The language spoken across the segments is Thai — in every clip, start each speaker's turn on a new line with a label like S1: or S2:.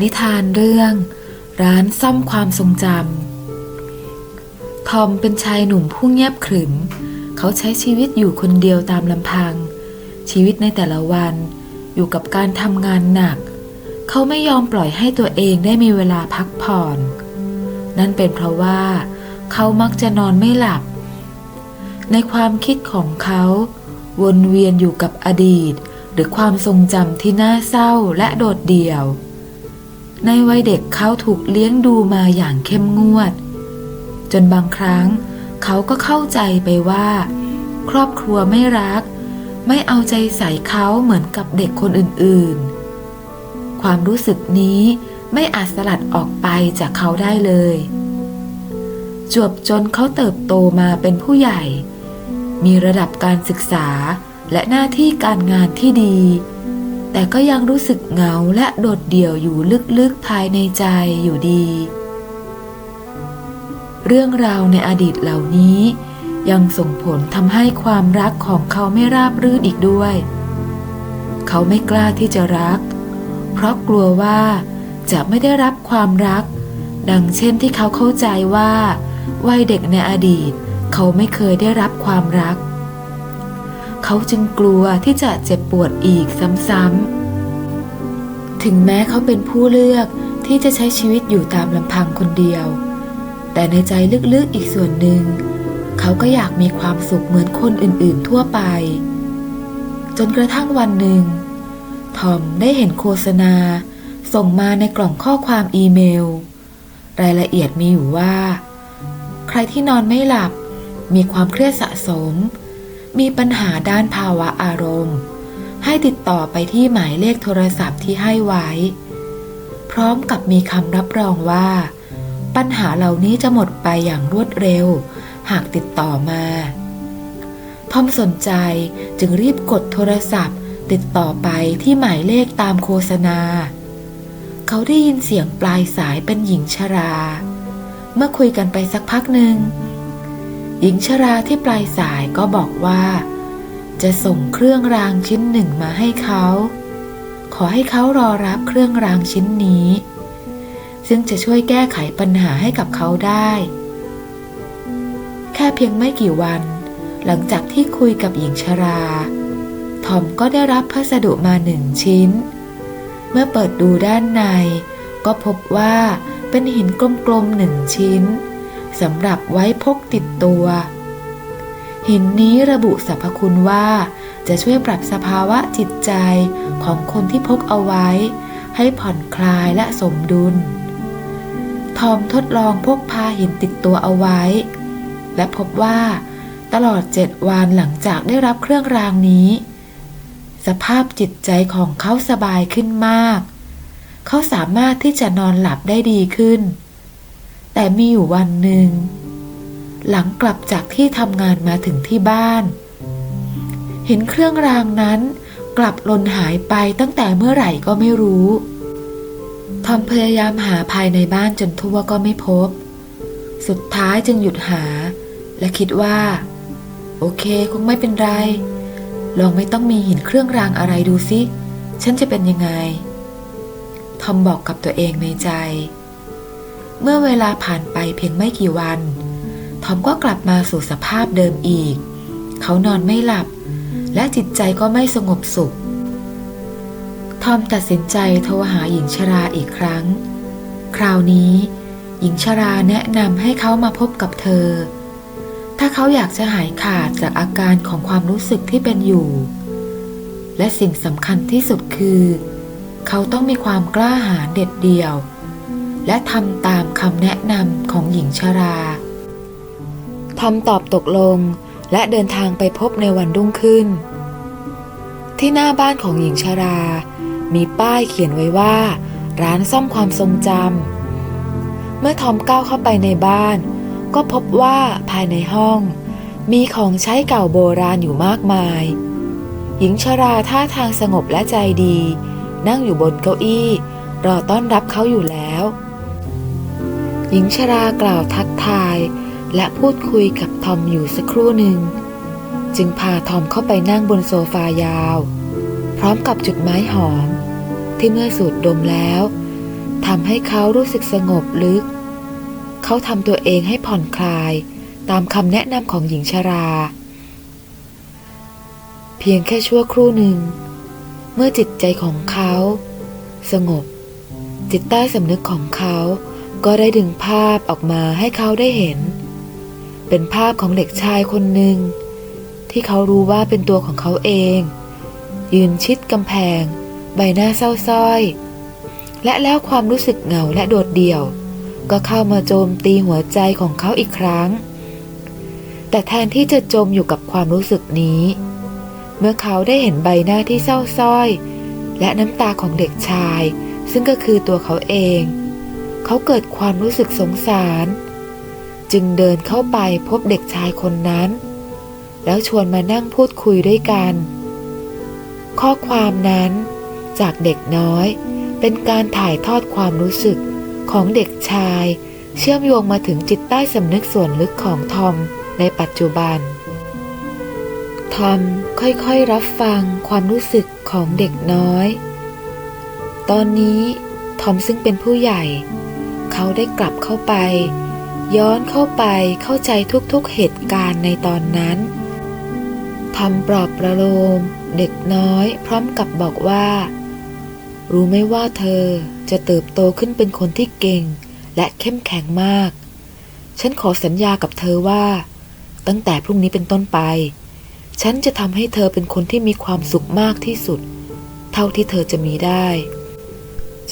S1: นิทานเรื่อง ร้านซ่อมความทรงจำทอมเป็นชายหนุ่มผู้เงียบขรึม เขาใช้ชีวิตอยู่คนเดียวตามลำพัง ชีวิตในแต่ละวันอยู่กับการทำงานหนัก เขาไม่ยอมปล่อยให้ตัวเองได้มีเวลาพักผ่อน นั่นเป็นเพราะว่า เขามักจะนอนไม่หลับ ในความคิดของเขา วนเวียนอยู่กับอดีต หรือความทรงจำที่น่าเศร้าและโดดเดี่ยว ในวัยเด็กเขาถูกเลี้ยงดูมาอย่างเข้มงวด จนบางครั้งเขาก็เข้าใจไปว่า ครอบครัวไม่รัก ไม่เอาใจใส่เขาเหมือนกับเด็กคนอื่นๆ ความรู้สึกนี้ไม่อาจสลัดออกไปจากเขาได้เลย จวบจนเขาเติบโตมาเป็นผู้ใหญ่ มีระดับการศึกษา และหน้าที่การงานที่ดี แต่ก็ยังรู้สึกเหงาและโดดเดี่ยวอยู่ลึกๆภายในใจอยู่ดี เรื่องราวในอดีตเหล่านี้ ยังส่งผลทำให้ความรักของเขาไม่ราบรื่นอีกด้วย เขาไม่กล้าที่จะรัก เพราะกลัวว่าจะไม่ได้รับความรัก ดังเช่นที่เขาเข้าใจว่าวัยเด็กในอดีต เขาไม่เคยได้รับความรักเเขาจึงกลัวที่จะเจ็บปวดอีกซ้ำๆ ถึงแม้เขาเป็นผู้เลือกที่จะใช้ชีวิตอยู่ตามลำพังคนเดียว แต่ในใจลึกๆอีกส่วนหนึ่ง เขาก็อยากมีความสุขเหมือนคนอื่นๆทั่วไป จนกระทั่งวันหนึ่ง ทอมได้เห็นโฆษณา ส่งมาในกล่องข้อความอีเมล รายละเอียดมีอยู่ว่า ใครที่นอนไม่หลับมีความเครียดสะสม มีปัญหาด้านภาวะอารมณ์ ให้ติดต่อไปที่หมายเลขโทรศัพท์ที่ให้ไว้ พร้อมกับมีคำรับรองว่า ปัญหาเหล่านี้จะหมดไปอย่างรวดเร็ว หากติดต่อมาทอมสนใจจึงรีบกดโทรศัพท์ ติดต่อไปที่หมายเลขตามโฆษณา เขาได้ยินเสียงปลายสายเป็นหญิงชรา เมื่อคุยกันไปสักพักหนึ่ง หญิงชราที่ปลายสายก็บอกว่า จะส่งเครื่องรางชิ้นหนึ่งมาให้เขา ขอให้เขารอรับเครื่องรางชิ้นนี้ ซึ่งจะช่วยแก้ไขปัญหาให้กับเขาได้ แค่เพียงไม่กี่วัน หลังจากที่คุยกับหญิงชรา ทอมก็ได้รับพัสดุมาหนึ่งชิ้น เมื่อเปิดดูด้านใน ก็พบว่าเป็นหินกลมๆหนึ่งชิ้น สำหรับไว้พกติดตัว หินนี้ระบุสรรพคุณว่า จะช่วยปรับสภาวะจิตใจของคนที่พกเอาไว้ ให้ผ่อนคลายและสมดุล ทอมทดลองพกพาหินติดตัวเอาไว้ และพบว่าตลอดเจ็ดวันหลังจากได้รับเครื่องรางนี้ สภาพจิตใจของเขาสบายขึ้นมาก เขาสามารถที่จะนอนหลับได้ดีขึ้น แต่มีอยู่วันหนึ่ง หลังกลับจากที่ทำงานมาถึงที่บ้าน เห็นเครื่องรางนั้น กลับลนหายไปตั้งแต่เมื่อไหร่ก็ไม่รู้ทอมพยายามหาภายในบ้านจนทั่วก็ไม่พบ สุดท้ายจึงหยุดหา และคิดว่า โอเคคงไม่เป็นไร ลองไม่ต้องมีหินเครื่องรางอะไรดูสิ ฉันจะเป็นยังไง ทอมบอกกับตัวเองในใจ เมื่อเวลาผ่านไปเพียงไม่กี่วัน ทอมก็กลับมาสู่สภาพเดิมอีก เขานอนไม่หลับ และจิตใจก็ไม่สงบสุข ทอมตัดสินใจโทรหาหญิงชราอีกครั้ง คราวนี้ หญิงชราแนะนำให้เขามาพบกับเธอ ถ้าเขาอยากจะหายขาดจากอาการของความรู้สึกที่เป็นอยู่ และสิ่งสำคัญที่สุดคือ เขาต้องมีความกล้าหาญเด็ดเดี่ยว และทำตามคำแนะนำของหญิงชราทอมตอบตกลงและเดินทางไปพบในวันรุ่งขึ้น ที่หน้าบ้านของหญิงชรา มีป้ายเขียนไว้ว่า ร้านซ่อมความทรงจำเมื่อทอมก้าวเข้าไปในบ้าน ก็พบว่าภายในห้อง มีของใช้เก่าโบราณอยู่มากมาย หญิงชราท่าทางสงบและใจดี นั่งอยู่บนเก้าอี้ รอต้อนรับเขาอยู่แล้ว หญิงชรากล่าวทักทาย และพูดคุยกับทอมอยู่สักครู่หนึ่ง จึงพาทอมเข้าไปนั่งบนโซฟายาว พร้อมกับจุดไม้หอม ที่เมื่อสูดดมแล้วทำให้เขารู้สึกสงบลึก เขาทำตัวเองให้ผ่อนคลายตามคำแนะนำของหญิงชรา เพียงแค่ชั่วครู่หนึ่ง เมื่อจิตใจของเขา สงบ จิตใต้สำนึกของเขา ก็ได้ดึงภาพออกมาให้เขาได้เห็น เป็นภาพของเด็กชายคนหนึ่ง ที่เขารู้ว่าเป็นตัวของเขาเอง ยืนชิดกำแพง ใบหน้าเศร้าส้อย และแล้วความรู้สึกเหงาและโดดเดี่ยว ก็เข้ามาโจมตีหัวใจของเขาอีกครั้ง แต่แทนที่จะจมอยู่กับความรู้สึกนี้ เมื่อเขาได้เห็นใบหน้าที่เศร้าส้อย และน้ำตาของเด็กชาย ซึ่งก็คือตัวเขาเอง เขาเกิดความรู้สึกสงสาร จึงเดินเข้าไปพบเด็กชายคนนั้น แล้วชวนมานั่งพูดคุยด้วยกัน ข้อความนั้นจากเด็กน้อยเป็นการถ่ายทอดความรู้สึกของเด็กชาย เชื่อมโยงมาถึงจิตใต้สำนึกส่วนลึกของทอมในปัจจุบัน ทอมค่อยๆรับฟังความรู้สึกของเด็กน้อย ตอนนี้ทอมซึ่งเป็นผู้ใหญ่ เขาได้กลับเข้าไป ย้อนเข้าไปเข้าใจทุกๆเหตุการณ์ในตอนนั้นทอมปลอบประโลม เด็กน้อย พร้อมกับบอกว่า รู้ไหมว่าเธอจะเติบโตขึ้นเป็นคนที่เก่ง และเข้มแข็งมาก ฉันขอสัญญากับเธอว่า ตั้งแต่พรุ่งนี้เป็นต้นไป ฉันจะทำให้เธอเป็นคนที่มีความสุขมากที่สุด เท่าที่เธอจะมีได้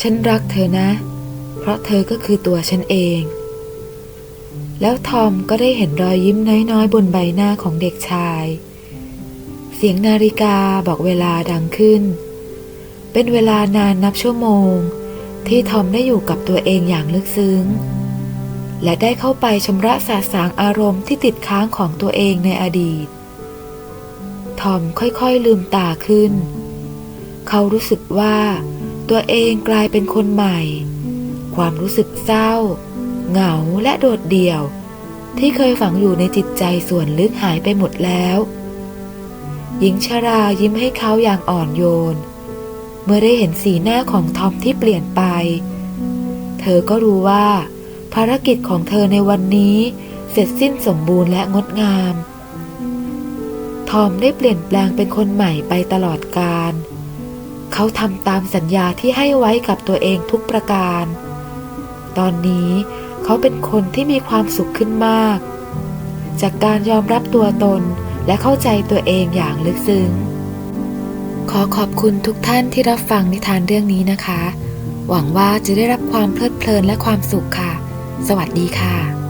S1: ฉันรักเธอนะ เพราะเธอก็คือตัวฉันเอง แล้วทอมก็ได้เห็นรอยยิ้มน้อยๆ บนใบหน้าของเด็กชาย เสียงนาฬิกาบอกเวลาดังขึ้น เป็นเวลานานนับชั่วโมง ที่ทอมได้อยู่กับตัวเองอย่างลึกซึ้ง และได้เข้าไปชำระสาสางอารมณ์ที่ติดค้างของตัวเองในอดีต ทอมค่อยๆลืมตาขึ้น เขารู้สึกว่าตัวเองกลายเป็นคนใหม่ ความรู้สึกเศร้า เหงาและโดดเดี่ยว ที่เคยฝังอยู่ในจิตใจส่วนลึกหายไปหมดแล้ว หญิงชารายิ้มให้เขาอย่างอ่อนโยน เมื่อได้เห็นสีหน้าของทอมที่เปลี่ยนไป เธอก็รู้ว่า ภารกิจของเธอในวันนี้ เสร็จสิ้นสมบูรณ์และงดงาม ทอมได้เปลี่ยนแปลงเป็นคนใหม่ไปตลอดกาลเขาทำตามสัญญาที่ให้ไว้กับตัวเองทุกประการ ตอนนี้เขาเป็นคนที่มีความสุขขึ้นมาก จากการยอมรับตัวตนและเข้าใจตัวเองอย่างลึกซึ้ง ขอขอบคุณทุกท่านที่รับฟังนิทานเรื่องนี้นะคะ หวังว่าจะได้รับความเพลิดเพลินและความสุขค่ะ สวัสดีค่ะ